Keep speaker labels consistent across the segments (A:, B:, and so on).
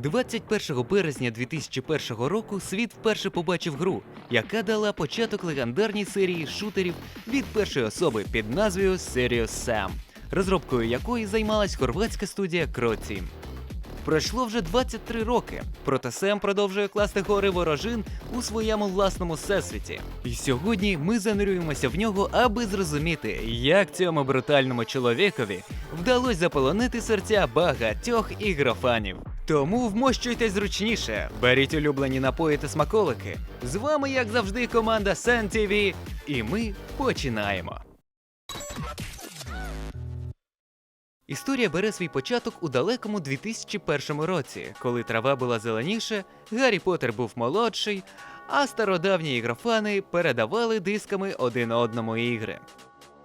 A: 21 березня 2001 року світ вперше побачив гру, яка дала початок легендарній серії шутерів від першої особи під назвою Serious Sam, розробкою якої займалась хорватська студія Croteam. Пройшло вже 23 роки, проте Сем продовжує класти гори ворожин у своєму власному всесвіті. І сьогодні ми занурюємося в нього, аби зрозуміти, як цьому брутальному чоловікові вдалося заполонити серця багатьох ігрофанів. Тому вмощуйтесь зручніше, беріть улюблені напої та смаколики. З вами, як завжди, команда Sen TV, і ми починаємо. Історія бере свій початок у далекому 2001 році, коли трава була зеленіше, Гаррі Поттер був молодший, а стародавні ігрофани передавали дисками один одному ігри.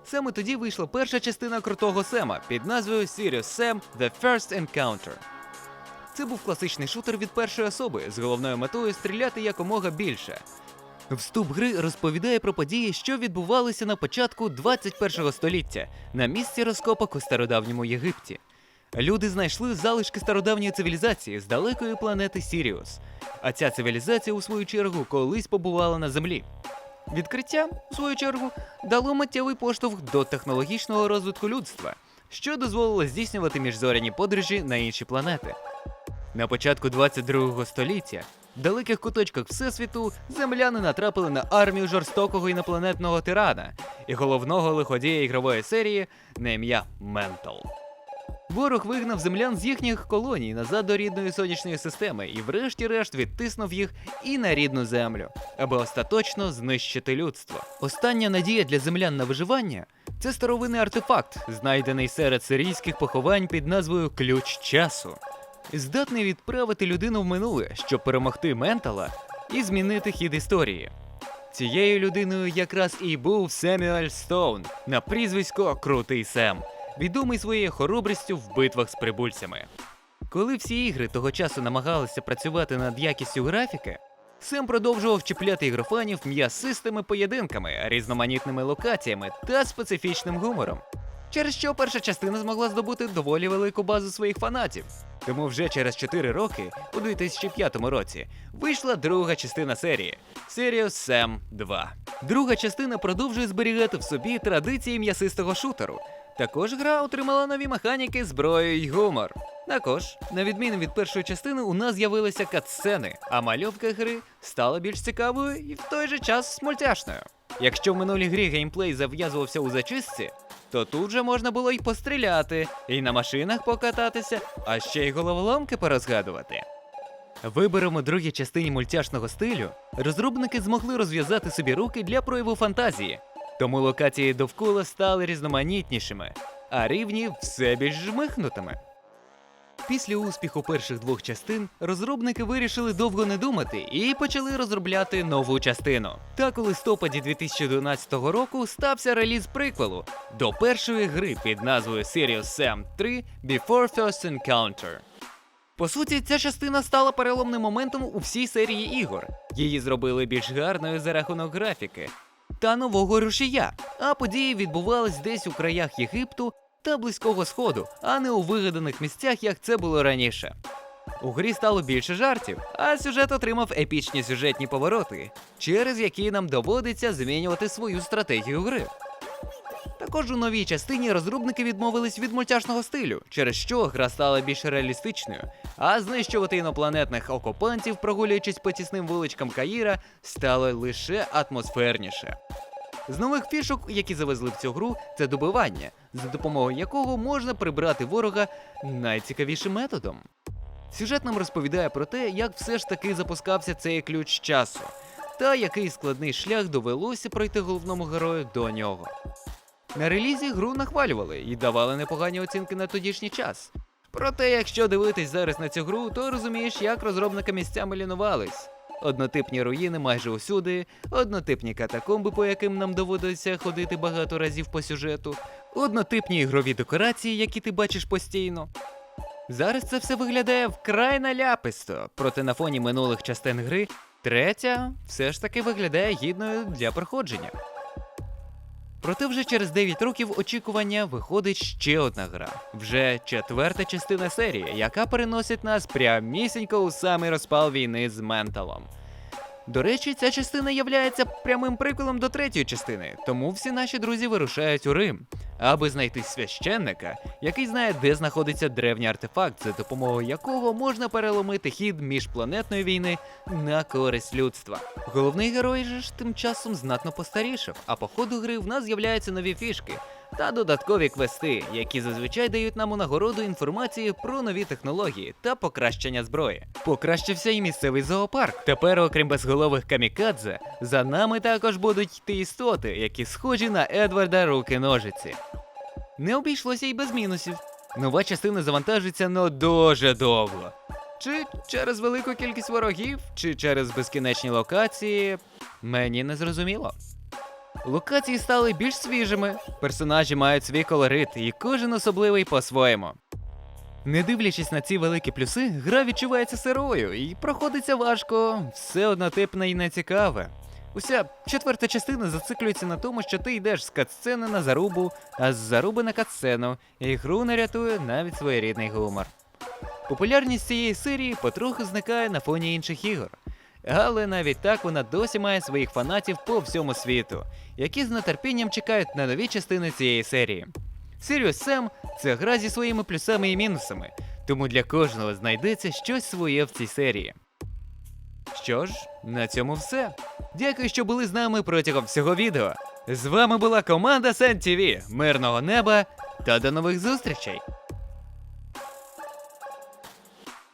A: Саме тоді вийшла перша частина крутого Сема під назвою Serious Sam The First Encounter. Це був класичний шутер від першої особи з головною метою стріляти якомога більше. Вступ гри розповідає про події, що відбувалися на початку 21 століття на місці розкопок у стародавньому Єгипті. Люди знайшли залишки стародавньої цивілізації з далекої планети Сіріус. А ця цивілізація, у свою чергу, колись побувала на землі. Відкриття, у свою чергу, дало миттєвий поштовх до технологічного розвитку людства, що дозволило здійснювати міжзоряні подорожі на інші планети. На початку 22 століття в далеких куточках Всесвіту земляни натрапили на армію жорстокого інопланетного тирана і головного лиходія ігрової серії на ім'я Ментал. Ворог вигнав землян з їхніх колоній назад до рідної сонячної системи і, врешті-решт, відтиснув їх і на рідну землю, аби остаточно знищити людство. Остання надія для землян на виживання це старовинний артефакт, знайдений серед сирійських поховань під назвою Ключ часу здатний відправити людину в минуле, щоб перемогти ментала і змінити хід історії. Цією людиною якраз і був Семюель Стоун на прізвисько Крутий Сем, відомий своєю хоробрістю в битвах з прибульцями. Коли всі ігри того часу намагалися працювати над якістю графіки, Сем продовжував чіпляти ігрофанів м'ясистими поєдинками, різноманітними локаціями та специфічним гумором через що перша частина змогла здобути доволі велику базу своїх фанатів. Тому вже через 4 роки, у 2005 році, вийшла друга частина серії Serious Sam 2. Друга частина продовжує зберігати в собі традиції м'ясистого шутеру. Також гра отримала нові механіки, зброю й гумор. Також, на відміну від першої частини, у нас з'явилися катсцени, а мальовка гри стала більш цікавою і в той же час мультяшною. Якщо в минулій грі геймплей зав'язувався у зачистці, то тут же можна було й постріляти, і на машинах покататися, а ще й головоломки порозгадувати. Вибором у другій частині мультяшного стилю розробники змогли розв'язати собі руки для прояву фантазії, тому локації довкола стали різноманітнішими, а рівні все більш жмихнутими. Після успіху перших двох частин розробники вирішили довго не думати і почали розробляти нову частину. Так у листопаді 2012 року стався реліз приквелу до першої гри під назвою Serious Sam 3 Before First Encounter. По суті, ця частина стала переломним моментом у всій серії ігор. Її зробили більш гарною за рахунок графіки та нового рушія. А події відбувались десь у краях Єгипту та Близького Сходу, а не у вигаданих місцях, як це було раніше. У грі стало більше жартів, а сюжет отримав епічні сюжетні повороти, через які нам доводиться змінювати свою стратегію гри. Також у новій частині розробники відмовились від мультяшного стилю, через що гра стала більш реалістичною, а знищувати інопланетних окупантів, прогулюючись по тісним вуличкам Каїра, стало лише атмосферніше. З нових фішок, які завезли в цю гру, це добивання, за допомогою якого можна прибрати ворога найцікавішим методом. Сюжет нам розповідає про те, як все ж таки запускався цей ключ часу, та який складний шлях довелося пройти головному герою до нього. На релізі гру нахвалювали і давали непогані оцінки на тодішній час. Проте, якщо дивитись зараз на цю гру, то розумієш, як розробники місцями лінувались. Однотипні руїни майже усюди, однотипні катакомби, по яким нам доводиться ходити багато разів по сюжету, однотипні ігрові декорації, які ти бачиш постійно. Зараз це все виглядає вкрай наляписто, проте на фоні минулих частин гри третя все ж таки виглядає гідною для проходження. Проте вже через 9 років очікування виходить ще одна гра. Вже четверта частина серії, яка переносить нас прямісінько у самий розпал війни з менталом. До речі, ця частина являється прямим приколом до третьої частини, тому всі наші друзі вирушають у Рим, аби знайти священника, який знає, де знаходиться древній артефакт, за допомогою якого можна переломити хід міжпланетної війни на користь людства. Головний герой же ж тим часом знатно постарішав, а по ходу гри в нас з'являються нові фішки та додаткові квести, які зазвичай дають нам у нагороду інформації про нові технології та покращення зброї. Покращився і місцевий зоопарк. Тепер, окрім безголових камікадзе, за нами також будуть йти істоти, які схожі на Едварда руки ножиці. Не обійшлося й без мінусів. Нова частина завантажиться ну дуже довго. Чи через велику кількість ворогів, чи через безкінечні локації, мені не зрозуміло. Локації стали більш свіжими, персонажі мають свій колорит, і кожен особливий по-своєму. Не дивлячись на ці великі плюси, гра відчувається сирою і проходиться важко, все однотипне і нецікаве. Уся четверта частина зациклюється на тому, що ти йдеш з катсцени на зарубу, а з заруби на катсцену, і гру не рятує навіть своєрідний гумор. Популярність цієї серії потроху зникає на фоні інших ігор. Але навіть так вона досі має своїх фанатів по всьому світу, які з нетерпінням чекають на нові частини цієї серії. Serious Sam – це гра зі своїми плюсами і мінусами, тому для кожного знайдеться щось своє в цій серії. Що ж, на цьому все. Дякую, що були з нами протягом всього відео. З вами була команда SendTV. Мирного неба та до нових зустрічей!